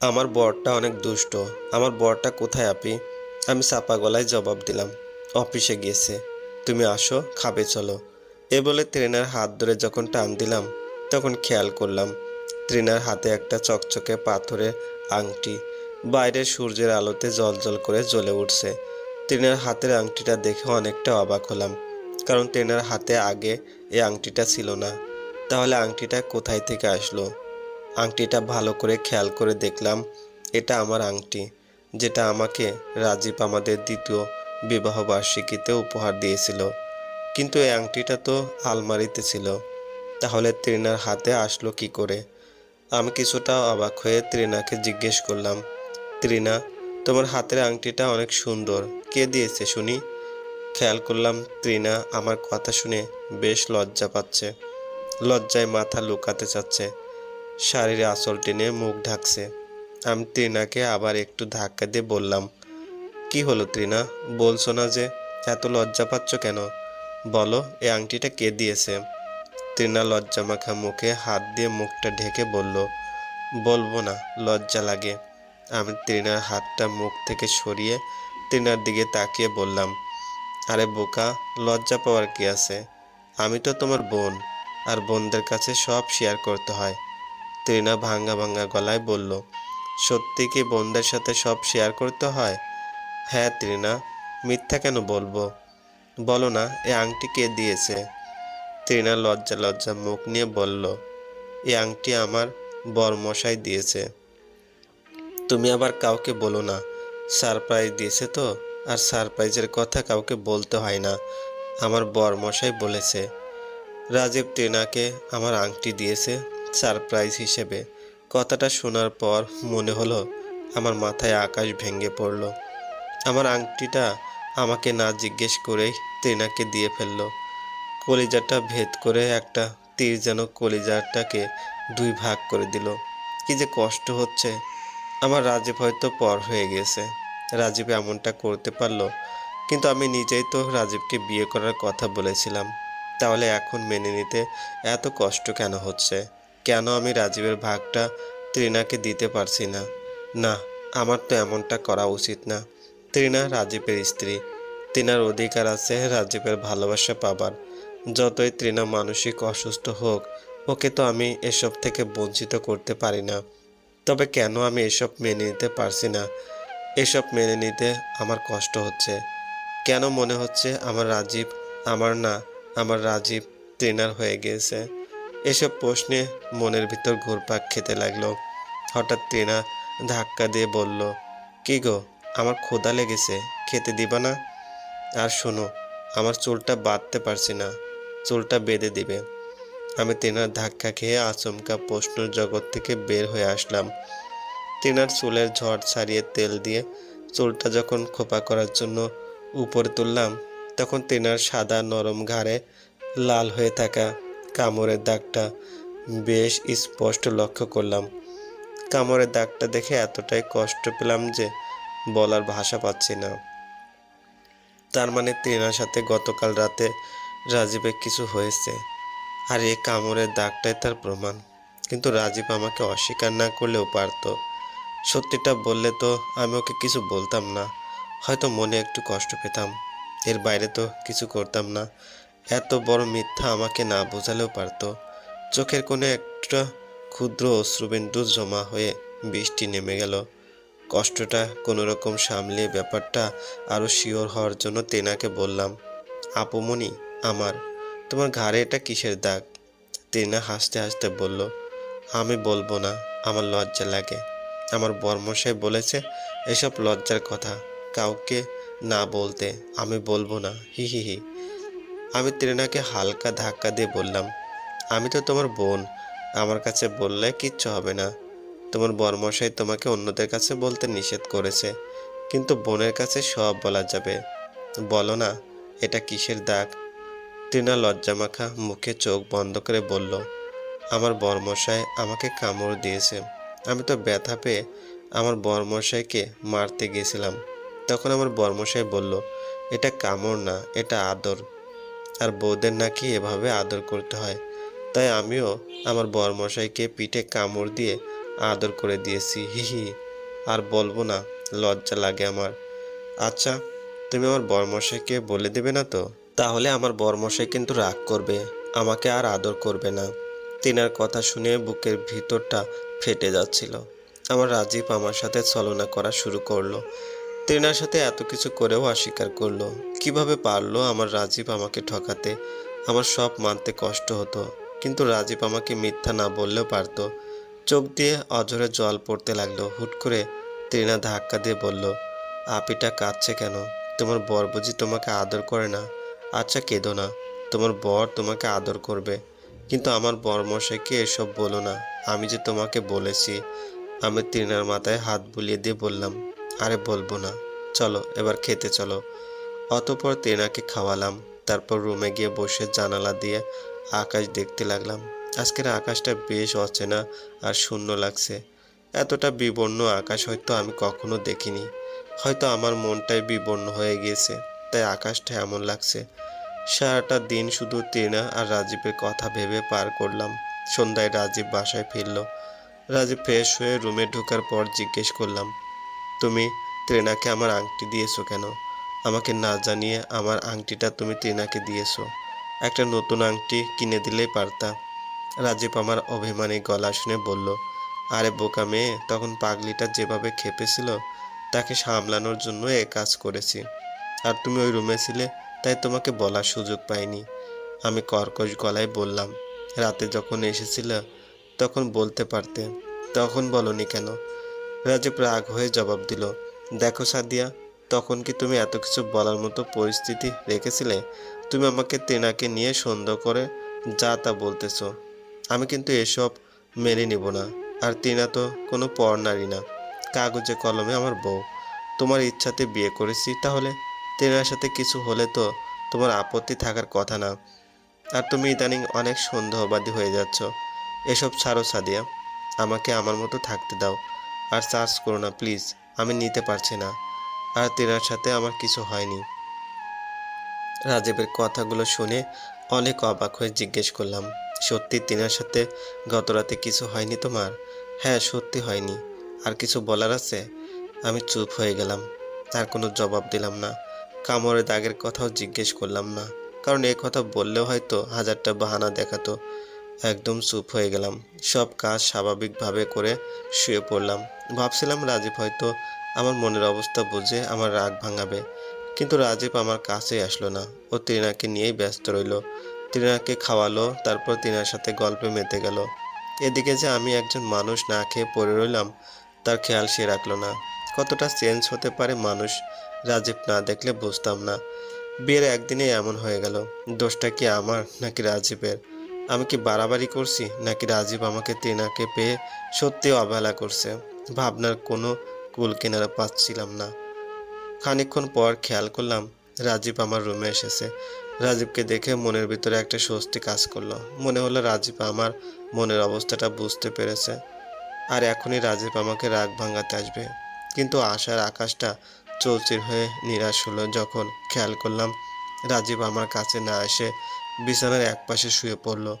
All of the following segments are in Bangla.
আমার বরটা অনেক দুষ্ট। আমার বরটা কোথায় আপি? আমি চাপা গলায় জবাব দিলাম, অফিসে গিয়েছে। তুমি আসো, খাবে, চলো। এ বলে ট্রেনার হাত ধরে যখন টান দিলাম, তখন খেয়াল করলাম ট্রেনার হাতে একটা চকচকে পাথরের আংটি। বাইরের সূর্যের আলোতে জল করে জ্বলে উঠছে। ট্রেনার হাতের আংটিটা দেখে অনেকটা অবাক হলাম, কারণ ট্রেনার হাতে আগে এই আংটিটা ছিল না। তাহলে আংটিটা কোথায় থেকে আসলো? আংটিটা ভালো করে খেয়াল করে দেখলাম, এটা আমার আংটি, যেটা আমাকে রাজীব আমাদের দ্বিতীয় বিবাহ বার্ষিকীতে উপহার দিয়েছিল। কিন্তু এই আংটিটা তো আলমারিতে ছিল, তাহলে ত্রিনার হাতে আসলো কি করে? আমি কিছুটা অবাক হয়ে ত্রিনাকে জিজ্ঞেস করলাম, ত্রিনা, তোমার হাতের আংটিটা অনেক সুন্দর, কে দিয়েছে শুনি? খেয়াল করলাম ত্রিনা আমার কথা শুনে বেশ লজ্জা পাচ্ছে, লজ্জায় মাথা লুকাতে চাচ্ছে। শাড়ির আঁচল টেনে মুখ ঢাকছে। আমি ত্রিনাকে আবার একটু ধাক্কা দিয়ে বললাম, কি হলো ত্রিনা? বলছো না যে এত লজ্জা পাচ্ছ কেন? বলো, এই আংটিটা কে দিয়েছে? ত্রিনা লজ্জা মাখা মুখে হাত দিয়ে মুখটা ঢেকে বলল, বলব না, লজ্জা লাগে। আমি ত্রিনার হাতটা মুখ থেকে সরিয়ে ত্রিনার দিকে তাকিয়ে বললাম, আরে বোকা, লজ্জা পাওয়ার কি আছে? আমি তো তোমার বোন, আর বোনদের কাছে সব শেয়ার করতে হয়। ত্রিনা ভাঙ্গা ভাঙ্গা গলায় বলল, সত্যি কি বোনদের সাথে সব শেয়ার করতে হয়? হ্যাঁ তৃণা, মিথ্যা কেন বলব? বলো না, এ আংটি কে দিয়েছে? ত্রিনা লজ্জা লজ্জা মুখ নিয়ে বলল, এ আংটি আমার বরমশাই দিয়েছে। তুমি আবার কাউকে বলো না, সারপ্রাইজ দিয়েছে তো, আর সারপ্রাইজের কথা কাউকে বলতে হয় না, আমার বরমশাই বলেছে। রাজীব টেনাকে আমার আংটি দিয়েছে সারপ্রাইজ হিসেবে। কথাটা শোনার পর মনে হলো আমার মাথায় আকাশ ভেঙে পড়ল। আমার আংটিটা আমাকে না জিজ্ঞেস করেই টেনাকে দিয়ে ফেলল। কলিজাটা ভেদ করে একটা তীর যেন কলিজাটাকে দুই ভাগ করে দিল। কি যে কষ্ট হচ্ছে। আমার রাজীব হয়তো পর হয়ে গেছে। রাজীব এমনটা করতে পারল, কিন্তু আমি নিজেই তো রাজীবকে বিয়ে করার কথা বলেছিলাম। তাহলে এখন মেনে নিতে এত কষ্ট কেন হচ্ছে? কেন আমি রাজীবের ভাগটা ত্রিনাকে দিতে পারছি না? না, আমার তো এমনটা করা উচিত না। ত্রিনা রাজীবের স্ত্রী। তিনার অধিকার আছে রাজীবের ভালোবাসা পাবার। যতই তৃণা মানসিক অসুস্থ হোক, ওকে তো আমি এসব থেকে বঞ্চিত করতে পারি না। তবে কেন আমি এসব মেনে নিতে পারছি না? এসব মেনে নিতে আমার কষ্ট হচ্ছে। কেন মনে হচ্ছে আমার রাজীব আমার না, আমার রাজীব ট্রেনার হয়ে গিয়েছে? এসব প্রশ্নে মনের ভিতর ঘুরপাক খেতে লাগল। হঠাৎ ট্রেনা ধাক্কা দিয়ে বলল, কি গো, আমার ক্ষুধা লেগেছে, খেতে দিবা না? আর শোনো, আমার চুলটা বাঁধতে পারছি না, চুলটা বেঁধে দিবে। আমি তেনার ধাক্কা খেয়ে আচমকা প্রশ্নের জগৎ থেকে বের হয়ে আসলাম। তেনার চুলের ঝড় ছাড়িয়ে তেল দিয়ে চুলটা যখন খোপা করার জন্য উপরে তুললাম, তখন তেনার সাদা নরম ঘাড়ে লাল হয়ে থাকা কামড়ের দাগটা বেশ স্পষ্ট লক্ষ্য করলাম। কামড়ের দাগটা দেখে এতটাই কষ্ট পেলাম যে বলার ভাষা পাচ্ছি না। তার মানে তেনার সাথে গতকাল রাতে রাজীবের কিছু হয়েছে আর এই কামড়ের দাগটাই তার প্রমাণ। কিন্তু রাজীব আমাকে অস্বীকার না করলেও পারত। সত্যিটা বললে তো আমি ওকে কিছু বলতাম না। হয়তো মনে একটু কষ্ট পেতাম। এর বাইরে তো কিছু করতাম না। এত বড় মিথ্যা আমাকে না বোঝালেও পারত। চোখের কোণে একটা ক্ষুদ্র অশ্রুবিন্দু জমা হয়ে বৃষ্টি নেমে গেল। কষ্টটা কোনো রকম সামলে ব্যাপারটা আরও শিওর হওয়ার জন্য তেনাকে বললাম আপুমণি আমার, তোমার ঘাড়ে এটা কিসের দাগ? তেনা হাসতে হাসতে বলল, আমি বলব না, আমার লজ্জা লাগে। আমার বর্মশাই বলেছে এসব লজ্জার কথা, কাউকে না বলতে আমি বলব না, হি হি হি। আমি ত্রেনাকে হালকা ধাক্কা দিয়ে বললাম, আমি তো তোমার বোন, আমার কাছে বললে কিচ্ছু হবে না। তোমার বর্মশাই তোমাকে অন্যদের কাছে বলতে নিষেধ করেছে, কিন্তু বোনের কাছে সব বলা যাবে। বলো না, এটা কিসের দাগ? টিনা লজ্জামাখা মুখে চোখ বন্ধ করে বলল, আমার বরমশাই আমাকে কামড় দিয়েছে। আমি তো ব্যথা পেয়ে আমার বরমশাইকে মারতে গিয়েছিলাম তখন আমার বরমশাই বলল, এটা কামড় না, এটা আদর। আর বউদের নাকি এভাবে আদর করতে হয়। তাই আমিও আমার বরমশাইকে পিঠে কামড় দিয়ে আদর করে দিয়েছি, হি হি। আর বলব না, লজ্জা লাগে আমার। আচ্ছা তুমি আমার বরমশাইকে বলে দেবে না তো? তাহলে আমার বরমশাই কিন্তু রাগ করবে, আমাকে আর আদর করবে না। তিনার কথা শুনে বুকের ভিতরটা ফেটে যাচ্ছিল। আমার রাজীব আমার সাথে ছলনা করা শুরু করল। তিনার সাথে এত কিছু করেও অস্বীকার করল। কীভাবে পারল আমার রাজীব আমাকে ঠকাতে? আমার সব মানতে কষ্ট হতো, কিন্তু রাজীব আমাকে মিথ্যা না বললেও পারতো। চোখ দিয়ে অঝরে জল পড়তে লাগল। হুট করে তৃণা ধাক্কা দিয়ে বলল, আপিটা কাঁদছে কেন? তোমার বর বুঝি তোমাকে আদর করে না? আচ্ছা কেঁদো না। তোমার বর তোমাকে আদর করবে। কিন্তু আমার বর মশাইকে এসব বলো না। আমি যে তোমাকে বলেছি। আমি তৃণার মাথায় হাত বুলিয়ে দিয়ে বললাম আরে বলব না। চলো, এবার খেতে চলো। অতপর তেনাকে খাওয়ালাম। তারপর রুমে গিয়ে বসে জানালা দিয়ে আকাশ দেখতে লাগলাম। আজকের আকাশটা বেশ অচেনা আর শূন্য লাগছে। এতটা বিবর্ণ আকাশ হয়তো আমি কখনো দেখিনি। হয়তো আমার মনটাই বিবর্ণ হয়ে গিয়েছে, তাই আকাশটা এমন লাগছে। সারাটা দিন শুধু তেনা আর রাজীবের কথা ভেবে পার করলাম। সন্ধ্যায় রাজীব বাসায় ফিরল। রাজীব ফ্রেশ হয়ে রুমে ঢোকার পর জিজ্ঞেস করলাম তুমি ত্রেনাকে আমার আংটি দিয়েছ কেন? আমাকে না জানিয়ে আমার আংটিটা তুমি ত্রেনাকে দিয়েছ। একটা নতুন আংটি কিনে দিলেই পারতা। রাজীব আমার অভিমানী গলা শুনে বলল, আরে বোকা মেয়ে, তখন পাগলিটা যেভাবে খেপেছিল, তাকে সামলানোর জন্য এ কাজ করেছি। আর তুমি ওই রুমে ছিলে, তাই তোমাকে বলার সুযোগ পাইনি। আমি কর্কশ গলায় বললাম, রাতে যখন এসেছিল, তখন বলতে পারতে, তখন বলনি কেন? রাজীব রাগ হয়ে জবাব দিল, দেখো সাদিয়া, তখন কি তুমি এত কিছু বলার মতো পরিস্থিতি রেখেছিলে? তুমি আমাকে তেনাকে নিয়ে সন্দেহ করে যা তা বলতেছো। আমি কিন্তু এসব মেনে নিব না। আর তিনা তো কোনো পর নারী না। কাগজে কলমে আমার বউ। তোমার ইচ্ছাতে বিয়ে করেছি, তাহলে তেনার সাথে কিছু হলে তো তোমার আপত্তি থাকার কথা না। আর তুমি ইদানিং অনেক সন্দেহবাদী হয়ে যাচ্ছ। এসব ছাড়ো সাদিয়া। আমাকে আমার মতো থাকতে দাও। আর চার্জ করো না, প্লিজ। আমি নিতে পারছি না। আর তেনার সাথে আমার কিছু হয়নি। রাজীবের কথাগুলো শুনে অনেক অবাক হয়ে জিজ্ঞেস করলাম, সত্যি তিনার সাথে গত রাতে কিছু হয়নি তোমার? হ্যাঁ সত্যি হয়নি। আর কিছু বলার আছে? আমি চুপ হয়ে গেলাম। আর কোনো জবাব দিলাম না। কামড়ের দাগের কথাও জিজ্ঞেস করলাম না। কারণ এই কথা বললেও হয়তো হাজারটা বাহানা দেখাতো। একদম চুপ হয়ে গেলাম। সব কাজ স্বাভাবিকভাবে করে শুয়ে পড়লাম। ভাবছিলাম রাজীব হয়তো আমার মনের অবস্থা বুঝে আমার রাগ ভাঙাবে। কিন্তু রাজীব আমার কাছেই আসলো না। ও তৃণাকে নিয়েই ব্যস্ত রইল। তৃণাকে খাওয়ালো, তারপর তৃণার সাথে গল্পে মেতে গেল। এদিকে যে আমি একজন মানুষ না খেয়ে পড়ে রইলাম, তার খেয়াল সে রাখল না। কতটা চেঞ্জ হতে পারে মানুষ, রাজীব না দেখলে বুঝতাম না। বিয়ের একদিনে এমন হয়ে গেল। দোষটা কি আমার নাকি রাজীবের? আমি কি বাড়াবাড়ি করছি, নাকি রাজীব আমাকে তেনাকে পেয়ে সত্যি অবহেলা করছে? ভাবনার কোনো কুল কেনারা পাচ্ছিলাম না। খানিকক্ষণ পর খেয়াল করলাম, রাজীব আমার রুমে এসেছে। রাজীবকে দেখে মনের ভিতরে একটা স্বস্তি কাজ করল। মনে হলো রাজীব আমার মনের অবস্থাটা বুঝতে পেরেছে। আর এখনই রাজীব আমাকে রাগ ভাঙাতে আসবে। কিন্তু আশার আকাশটা চৌচির হয়ে নিরাশ হলো যখন খেয়াল করলাম, রাজীব আমার কাছে না এসে বিছানার এক পাশে শুয়ে পড়ল।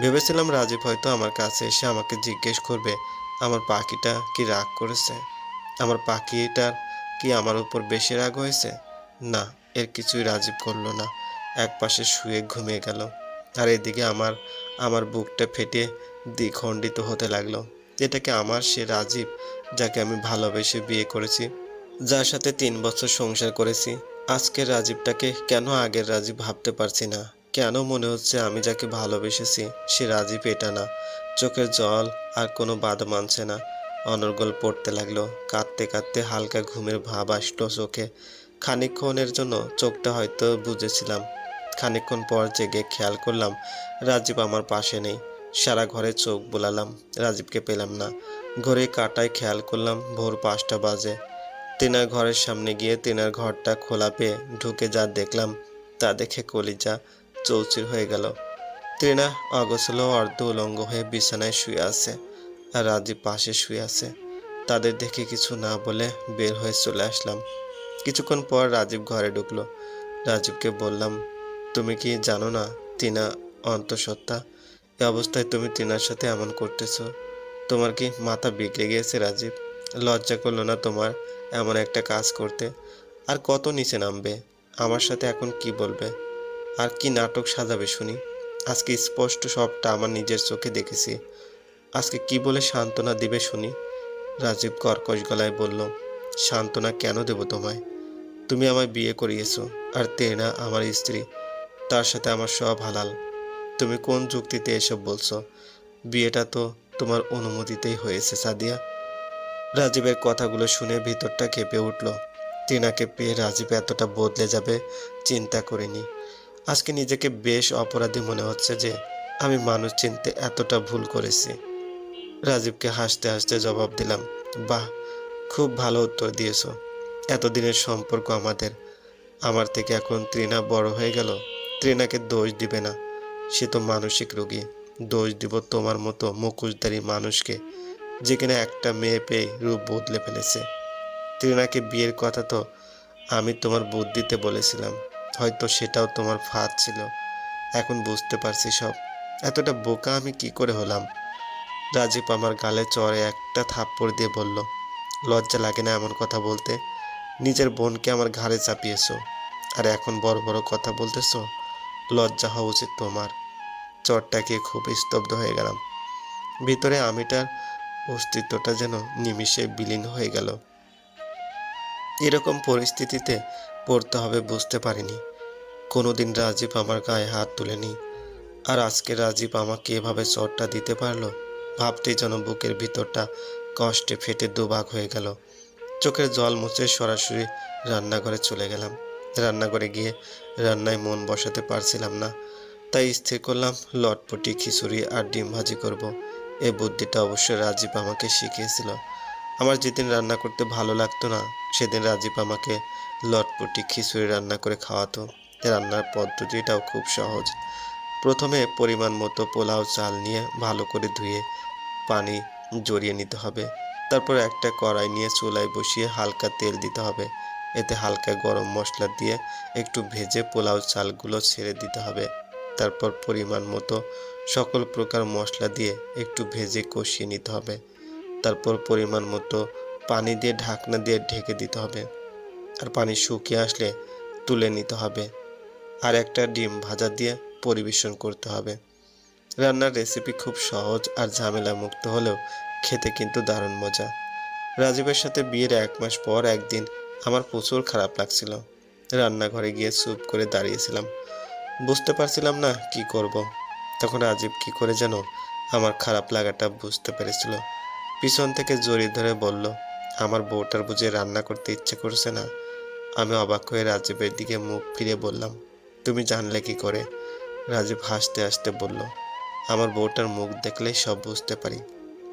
ভেবেছিলাম রাজীব হয়তো আমার কাছে এসে আমাকে জিজ্ঞেস করবে, আমার পাখিটা কি রাগ করেছে? আমার পাখিটার কি আমার উপর বেশি রাগ হয়েছে? না, এর কিছুই রাজীব করল না। এক পাশে শুয়ে ঘুমিয়ে গেল। আর এদিকে আমার আমার বুকটা ফেটে দ্বিখণ্ডিত হতে লাগল। এটাকে আমার সে রাজীব যাকে আমি ভালোবেসে বিয়ে করেছি? যার সাথে তিন বছর সংসার করেছি। আজকের রাজীবটাকে কেন আগের রাজীব ভাবতে পারছি না? কেন মনে হচ্ছে আমি যাকে ভালোবেসেছি? সে রাজীব এটা না। চোখের জল আর কোনো বাধা মানছে না। অনর্গল পড়তে লাগল। কাঁদতে কাঁদতে হালকা ঘুমের ভাব আসলো চোখে। খানিকক্ষণের জন্য চোখটা হয়তো বুঝেছিলাম। খানিকক্ষণ পর জেগে খেয়াল করলাম, রাজীব আমার পাশে নেই। সারা ঘরে চোখ বোলালাম, রাজীবকে পেলাম না। ঘরে কাটায় খেয়াল করলাম, ভোর পাঁচটা বাজে। তেনার ঘরের সামনে গিয়ে তেনার ঘরটা খোলা পেয়ে ঢুকে যা দেখলাম, তা দেখে কলিজা চৌচির হয়ে গেল। তেনা অগোছল অর্ধ উলঙ্গ হয়ে বিছানায় শুয়ে আছে আর রাজীব পাশে শুয়ে আছে। তাদের দেখে কিছু না বলে বের হয়ে চলে আসলাম। কিছুক্ষণ পর রাজীব ঘরে ঢুকলো। রাজীবকে বললাম, তুমি কি জানো না তিনা অন্তঃসত্ত্বা? এ অবস্থায় তুমি তিনার সাথে এমন করতেছো। তোমার কি মাথা বিগড়ে গিয়েছে রাজীব? লজ্জা করল না তোমার এমন একটা কাজ করতে? আর কত নিচে নামবে? আমার সাথে এখন কি বলবে? আর কি নাটক সাজাবে শুনি। আজকে স্পষ্ট সবটা আমার নিজের চোখে দেখেছি। আজকে কি বলে সান্ত্বনা দিবে শুনি। রাজীব কর্কশ গলায় বলল, সান্ত্বনা কেন দেব তোমায়? তুমি আমায় বিয়ে করিয়েছো, আর তেনা আমার স্ত্রী, তার সাথে আমার সব হালাল। তুমি কোন যুক্তিতে এসব বলছো? বিয়েটা তো তোমার অনুমতিতেই হয়েছে, সাদিয়া। রাজীবের কথাগুলো শুনে ভিতরটা কেঁপে উঠল। টিনাকে পেয়ে রাজীব এতটা বদলে যাবে চিন্তা করিনি। আজকে নিজেকে বেশ অপরাধী মনে হচ্ছে যে আমি মানুষ চিনতে এতটা ভুল করেছি। রাজীবকে হাসতে হাসতে জবাব দিলাম, বাহ, খুব ভালো উত্তর দিয়েছ। এতদিনের সম্পর্ক আমাদের। আমার থেকে এখন ত্রিনা বড় হয়ে গেল। ত্রিনাকে দোষ দিবে না। সে তো মানসিক রোগী। দোষ দিব তোমার মতো মুখোশধারী মানুষকে, যে কিনা একটা মেয়ে পেয়ে রূপ বদলে ফেলেছে। ত্রিনাকে বিয়ের কথা তো আমি তোমার বুদ্ধিতে বলেছিলাম। হয়তো সেটাও তোমার ফাঁদ ছিল। এখন বুঝতে পারছি সব। এতটা বোকা আমি কি করে হলাম? রাজীব আমার গালে চড়ে একটা থাপ্পড় দিয়ে বলল, লজ্জা লাগে না এমন কথা বলতে। নিজের বোনকে আমার ঘাড়ে চাপিয়েছো। আর এখন বড় বড় কথা বলতেছো? লজ্জা হওয়া উচিত তোমার। চরটাকে খুব স্তব্ধ হয়ে গেলাম। ভিতরে আমিটার অস্তিত্বটা যেন নিমিষে বিলীন হয়ে গেল। এরকম পরিস্থিতিতে পড়তে হবে বুঝতে পারিনি। কোনোদিন রাজীব আমার গায়ে হাত তুলেনি। আর আজকে রাজীব আমাকে এভাবে চরটা দিতে পারল? ভাবতেই যেন বুকের ভিতরটা কষ্টে ফেটে দুভাগ হয়ে গেল। চোখের জল মুছে সরাসরি রান্নাঘরে চলে গেলাম। রান্নাঘরে গিয়ে রান্নায় মন বসাতে পারছিলাম না। তাই স্থির করলাম, লটপটি খিচুড়ি আর ডিম ভাজি করব। এই বুদ্ধিটা অবশ্য রাজীব আমাকে শিখিয়েছিল। আমার যেদিন রান্না করতে ভালো লাগতো না, সেদিন রাজীব আমাকে লটপটি খিচুড়ি রান্না করে খাওয়াতো। রান্নার পদ্ধতিটাও খুব সহজ। প্রথমে পরিমাণ মতো পোলাও চাল নিয়ে ভালো করে ধুয়ে পানি জড়িয়ে নিতে হবে। তারপর একটা কড়াই নিয়ে চুলায় বসিয়ে হালকা তেল দিতে হবে। এতে হালকা গরম মশলা দিয়ে একটু ভেজে পোলাও চালগুলো ছেড়ে দিতে হবে। তারপর পরিমাণ মতো সকল প্রকার মশলা দিয়ে একটু ভেজে কষিয়ে নিতে হবে। তারপর পরিমাণ মতো পানি দিয়ে ঢাকনা দিয়ে ঢেকে দিতে হবে। আর পানি শুকিয়ে আসলে তুলে নিতে হবে। আর একটা ডিম ভাজা দিয়ে পরিবেশন করতে হবে। রান্নার রেসিপি খুব সহজ আর ঝামেলা মুক্ত হলেও খেতে কিন্তু দারুণ মজা। রাজীবের সাথে বিয়ের এক মাস পর একদিন আমার প্রচুর খারাপ লাগছিল। রান্নাঘরে গিয়ে চুপ করে দাঁড়িয়েছিলাম। বুঝতে পারছিলাম না কি করব। তখন রাজীব কি করে যেন আমার খারাপ লাগাটা বুঝতে পেরেছিল। পিছন থেকে জড়িয়ে ধরে বলল, আমার বউটার বুঝে রান্না করতে ইচ্ছে করছে না। আমি অবাক হয়ে রাজীবের দিকে মুখ ফিরে বললাম তুমি জানলে কি করে? রাজীব হাসতে হাসতে বলল, আমার বউটার মুখ দেখলেই সব বুঝতে পারি।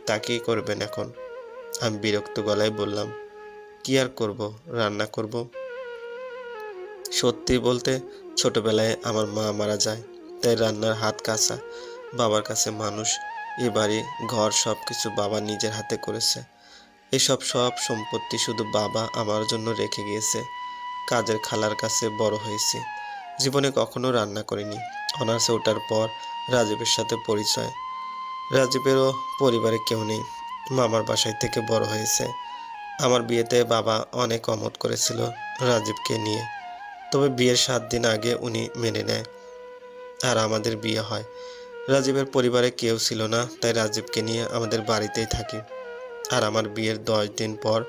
তাকেই করবেন এখন? আমি বিরক্ত গলায় বললাম, কি আর করব? রান্না করব? সত্যি বলতে ছোটবেলায় আমার মা মারা যায়, তাই রান্নার হাত কাঁচা। বাবার কাছে মানুষ, এ বাড়ি, ঘর সব কিছু বাবা নিজের হাতে করেছে। এসব সব সম্পত্তি শুধু বাবা আমার জন্য রেখে গিয়েছে। কাজের খালার কাছে বড় হয়েছে। জীবনে কখনো রান্না করিনি। অনার্সে ওঠার পর রাজীবের সাথে পরিচয়। রাজীবেরও পরিবারে কেউ নেই। মামার বাসায় থেকে বড় হয়েছে। আমার বিয়েতে বাবা অনেক অমত করেছিল রাজীবকে নিয়ে। তবে বিয়ের সাত দিন আগে উনি মেনে নেয়। আর আমাদের বিয়ে হয়। রাজীবের পরিবারে কেউ ছিল না, তাই রাজীবকে নিয়ে আমাদের বাড়িতেই থাকি। আর আমার বিয়ের দশ দিন পর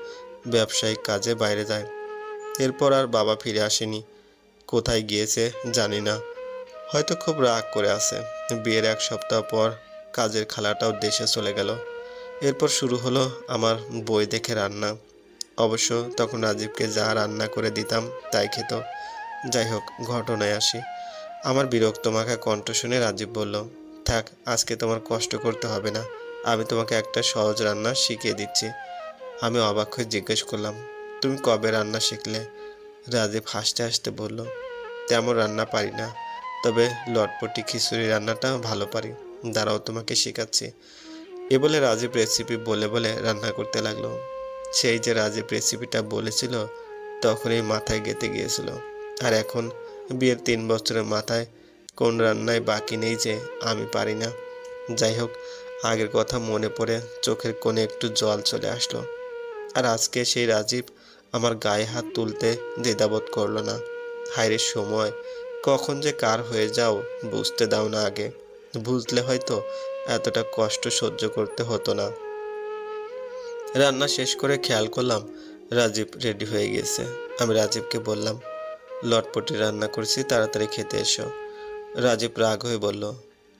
ব্যবসায়িক কাজে বাইরে যায়। এরপর আর বাবা ফিরে আসেনি। কোথায় গিয়েছে জানি না। হয়তো খুব রাগ করে আছে। বিয়ের এক সপ্তাহ পর কাজের খালাটাও দেশে চলে গেল। এরপর শুরু হলো আমার বই দেখে রান্না। অবশ্য তখন রাজীবকে যা রান্না করে দিতাম তাই খেত। যাই হোক, ঘটনায় আসি। আমার বিরক্ত মাখা কণ্ঠ শুনে রাজীব বলল, থাক, আজকে তোমার কষ্ট করতে হবে না। আমি তোমাকে একটা সহজ রান্না শিখিয়ে দিচ্ছি। আমি অবাক হয়ে জিজ্ঞেস করলাম, তুমি কবে রান্না শিখলে? রাজীব হাসতে হাসতে বলল তেমন রান্না পারি না। তবে লটপটি খিচুড়ি রান্নাটা ভালো পারি। দাঁড়াও, তোমাকে শেখাচ্ছি। এ বলে রাজীব রেসিপি বলে বলে রান্না করতে লাগল। সেই যে রাজীব রেসিপিটা বলেছিল, তখনই মাথায় গেঁথে গিয়েছিল। আর এখন বিয়ের তিন বছরের মাথায় কোন রান্নায় বাকি নেই যে আমি পারি না। যাই হোক, আগের কথা মনে পড়ে চোখের কোণে একটু জল চলে আসলো। আর আজকে সেই রাজীব আমার গায়ে হাত তুলতে দ্বিধাবোধ করল না। হায়রের সময়, কখন যে কার হয়ে যাও বুঝতে দাও না আগে। বুঝলে হয়তো এতটা কষ্ট সহ্য করতে হতো না। রান্না শেষ করে খেয়াল করলাম রাজীব রেডি হয়ে গেছে। আমি রাজীবকে বললাম, লটপটি রান্না করছি, তাড়াতাড়ি খেতে এসো। রাজীব রাগ হয়ে বলল,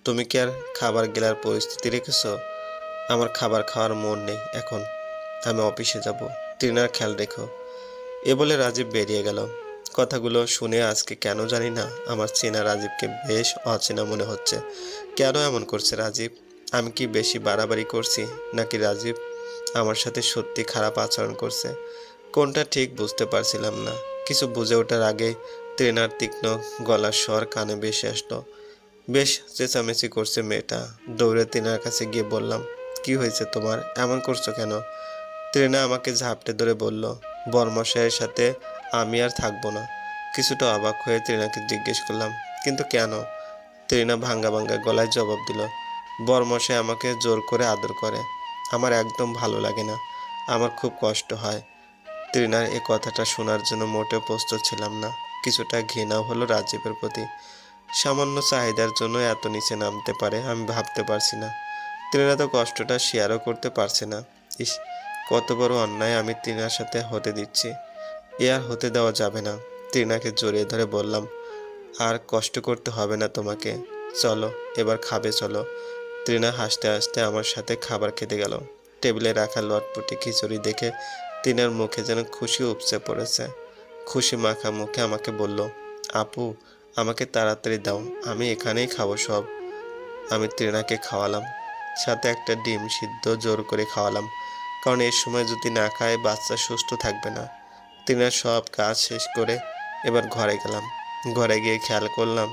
তুমি কি আর খাবার গেলার পরিস্থিতি রেখেছো? আমার খাবার খাওয়ার মন নেই এখন। আমি অফিসে যাব। ট্রেনার খেয়াল রেখো। এ বলে রাজীব বেরিয়ে গেল। কথাগুলো শুনে আজকে কেন জানি না আমার চেনা রাজীবকে বেশ অচেনা মনে হচ্ছে। কেন এমন করছে রাজীব? আমি কি বেশি বাড়াবাড়ি করছি নাকি রাজীব আমার সাথে সত্যি খারাপ আচরণ করছে? কোনটা ঠিক বুঝতে পারছিলাম না। কিছু বুঝে ওঠার আগে ট্রেনার তীক্ষ্ণ গলার স্বর কানে বেশি আসলো। বেশ চেঁচামেচি করছে মেয়েটা। দৌড়ে তিনার কাছে গিয়ে বললাম, কি হয়েছে তোমার? এমন করছ কেন? ট্রেনা আমাকে ঝাপটে ধরে বলল বর্মশাইয়ের সাথে আমি আর থাকব না। কিছুটা অবাক হয়ে ট্রেনাকে জিজ্ঞেস করলাম, কিন্তু কেন? ট্রেনা ভাঙ্গা ভাঙ্গা গলায় জবাব দিল বর্মশাই আমাকে জোর করে আদর করে। আমার একদম ভালো লাগে না। আমার খুব কষ্ট হয় তৃণার এ কথাটা শোনার জন্য মোটেও প্রস্তুত ছিলাম না। কিছুটা ঘৃণাও হলো রাজীবের প্রতি। সামান্য চাহিদার জন্য এত নিচে নামতে পারে আমি ভাবতে পারছি না। তৃণা তো কষ্টটা শেয়ারও করতে পারছে না। ইস কত বড় অন্যায় আমি তৃণার সাথে হতে দিচ্ছি। এ আর হতে দেওয়া যাবে না। তৃণাকে জড়িয়ে ধরে বললাম, আর কষ্ট করতে হবে না তোমাকে। চলো, এবার খাবে, চলো। তৃণা হাসতে হাসতে আমার সাথে খাবার খেতে গেল। টেবিলে রাখা লটপটি খিচুড়ি দেখে তিনার মুখে যেন খুশি উপচে পড়েছে। খুশি মাখা মুখে আমাকে বলল, আপু, আমাকে তাড়াতাড়ি দাও, আমি এখানেই খাব সব। আমি তৃণাকে খাওয়ালাম, সাথে একটা ডিম সিদ্ধ জোর করে খাওয়ালাম। কারণ এই সময় যদি না খায়, বাচ্চা সুস্থ থাকবে না। তিনি সব কাজ শেষ করে এবার ঘরে গেলাম। ঘরে গিয়ে খেয়াল করলাম